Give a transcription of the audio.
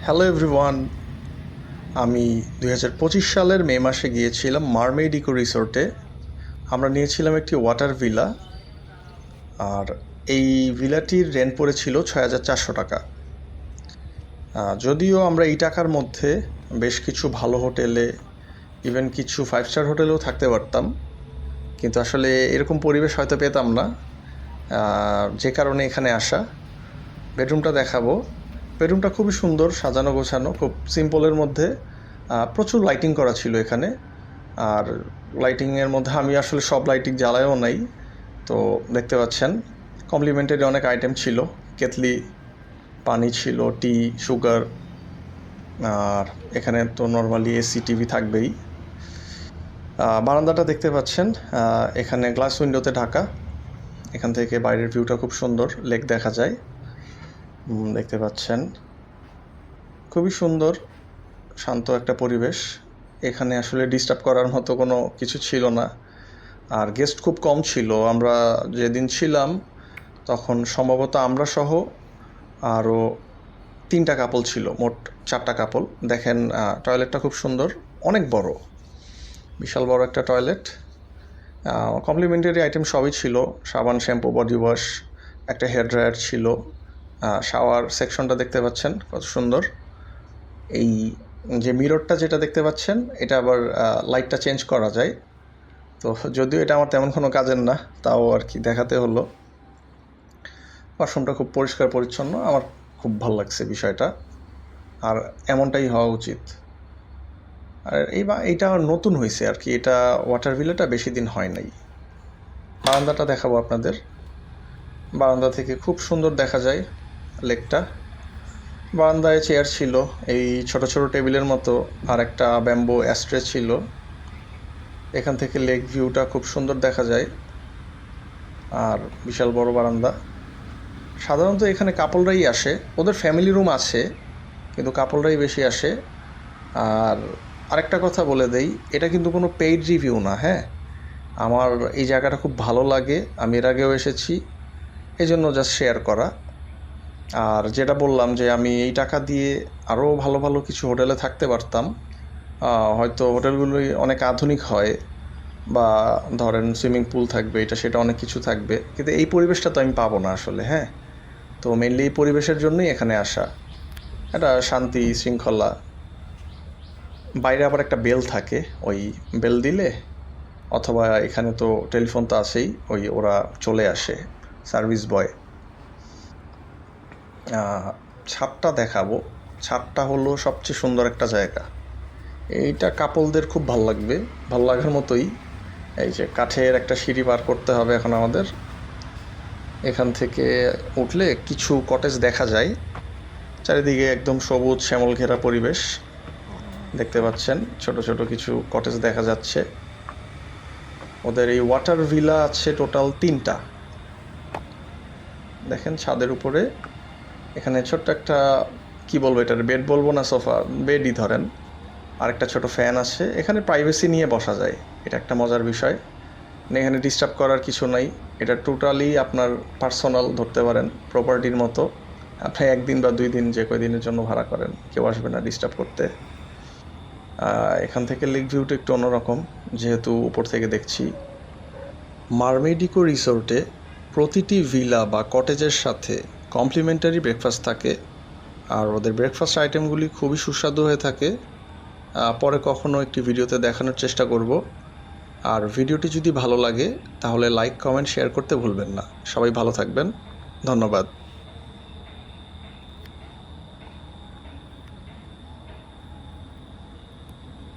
Hello everyone আমি দুই হাজার পঁচিশ সালের মে মাসে গিয়েছিলাম মারমেড ইকো রিসোর্টে আমরা নিয়েছিলাম একটি ওয়াটার ভিলা আর এই ভিলাটির রেন্ট পড়েছিল ছয় হাজার চারশো টাকা। যদিও আমরা এই টাকার মধ্যে বেশ কিছু ভালো হোটেলে ইভেন কিছু ফাইভ স্টার হোটেলেও থাকতে পারতাম। কিন্তু আসলে এরকম পরিবেশ হয়তো পেতাম না। যে কারণে এখানে আসা। বেডরুমটা দেখাবো। বেডরুমটা খুবই সুন্দর, সাজানো গোছানো, খুব সিম্পলের মধ্যে প্রচুর লাইটিং করা ছিল এখানে। আর লাইটিংয়ের মধ্যে আমি আসলে সব লাইটিং জ্বালায়ও নাই, তো দেখতে পাচ্ছেন কমপ্লিমেন্টারি অনেক আইটেম ছিল। কেতলি পানি ছিল টি সুগার আর এখানে তো নর্মালি এসি টিভি থাকবেই। বারান্দাটা দেখতে পাচ্ছেন এখানে গ্লাস উইন্ডোতে ঢাকা। এখান থেকে বাইরের ভিউটা খুব সুন্দর লেক দেখা যায়। দেখতে পাচ্ছেন। খুবই সুন্দর, শান্ত একটা পরিবেশ। এখানে আসলে ডিস্টার্ব করার মতো কোনো কিছু ছিল না। আর গেস্ট খুব কম ছিল। আমরা যেদিন ছিলাম, তখন সম্ভবত আমরা সহ আরও তিনটা কাপল ছিল, মোট চারটা কাপল দেখেন টয়লেটটা খুব সুন্দর, অনেক বড়। বিশাল বড় একটা টয়লেট কমপ্লিমেন্টারি আইটেম সবই ছিল। সাবান শ্যাম্পু বডি ওয়াশ একটা হেয়ার ড্রায়ার ছিল। শাওয়ার সেকশনটা দেখতে পাচ্ছেন, কত সুন্দর। এই যে মিররটা যেটা দেখতে পাচ্ছেন, এটা আবার লাইটটা চেঞ্জ করা যায়। তো যদিও এটা আমার তেমন কোনো কাজের না, তাও আর কি দেখাতে হলো। ওয়াশরুমটা খুব পরিষ্কার, পরিচ্ছন্ন, আমার খুব ভালো লাগছে বিষয়টা। আর এমনটাই হওয়া উচিত। আর এই বা, এইটা আমার নতুন হয়েছে আর কি, এটা ওয়াটার ভিলাটা বেশি দিন হয় নাই। বারান্দাটা দেখাবো আপনাদের। বারান্দা থেকে খুব সুন্দর দেখা যায়। লেকটা। বারান্দায় চেয়ার ছিল, এই ছোট ছোট টেবিলের মতো, আর একটা ব্যাম্বো অ্যাস্ট্রে ছিল। এখান থেকে লেক ভিউটা খুব সুন্দর দেখা যায়, আর বিশাল বড় বারান্দা। সাধারণত এখানে কাপলরাই আসে, ওদের ফ্যামিলি রুম আছে, কিন্তু কাপলরাই বেশি আসে। আর আরেকটা কথা বলে দেই, এটা কিন্তু কোনো পেইড রিভিউ না হ্যাঁ? আমার এই জায়গাটা খুব ভালো লাগে, আমি এর আগেও এসেছি এই জন্য জাস্ট শেয়ার করা। আর যেটা বললাম যে আমি এই টাকা দিয়ে আরও ভালো ভালো কিছু হোটেলে থাকতে পারতাম হয়তো হোটেলগুলোই অনেক আধুনিক হয় বা ধরেন সুইমিং পুল থাকবে, এটা সেটা অনেক কিছু থাকবে, কিন্তু এই পরিবেশটা তো আমি পাবো না আসলে হ্যাঁ? তো মেনলি এই পরিবেশের জন্যই এখানে আসা। একটা শান্তি, শৃঙ্খলা। বাইরে আবার একটা বেল থাকে, ওই বেল দিলে অথবা এখানে তো টেলিফোন তো আছেই, ওই ওরা চলে আসে, সার্ভিস বয়। ছাদটা দেখাবো। ছাদটা হলো সবচেয়ে সুন্দর একটা জায়গা। এইটা কাপলদের খুব ভালো লাগবে, ভালো লাগার মতোই। এই যে কাঠের একটা সিঁড়ি পার করতে হবে এখন আমাদের। এখান থেকে উঠলে কিছু কটেজ দেখা যায়। চারিদিকে একদম সবুজ শ্যামল ঘেরা পরিবেশ। দেখতে পাচ্ছেন, ছোট ছোট কিছু কটেজ দেখা যাচ্ছে। ওদের এই ওয়াটার ভিলা আছে টোটাল তিনটা। দেখেন ছাদের উপরে। এখানে ছোট্ট একটা, কি বলব এটার বেড বলব না সোফা বেডই ধরেন। আর একটা ছোট ফ্যান আছে। এখানে প্রাইভেসি নিয়ে বসা যায়। এটা একটা মজার বিষয়। এখানে ডিস্টার্ব করার কিছু নাই। এটা টোটালি আপনার পার্সোনাল ধরতে পারেন প্রপার্টির মতো। আপনি একদিন বা দুই দিন যে কয়দিনের জন্য ভাড়া করেন, কেউ আসবে না ডিস্টার্ব করতে। এখান থেকে লেক ভিউটা একটু অন্যরকম, যেহেতু উপর থেকে দেখছি। মারমেডিকো রিসোর্টে প্রতিটি ভিলা বা কটেজের সাথে কমপ্লিমেন্টারি ব্রেকফাস্ট থাকে আর ওদের ব্রেকফাস্ট আইটেমগুলি খুবই সুস্বাদু হয়ে থাকে। পরে কখনও একটি ভিডিওতে দেখানোর চেষ্টা করব। আর ভিডিওটি যদি ভালো লাগে, তাহলে লাইক, কমেন্ট, শেয়ার করতে ভুলবেন না। সবাই ভালো থাকবেন। ধন্যবাদ।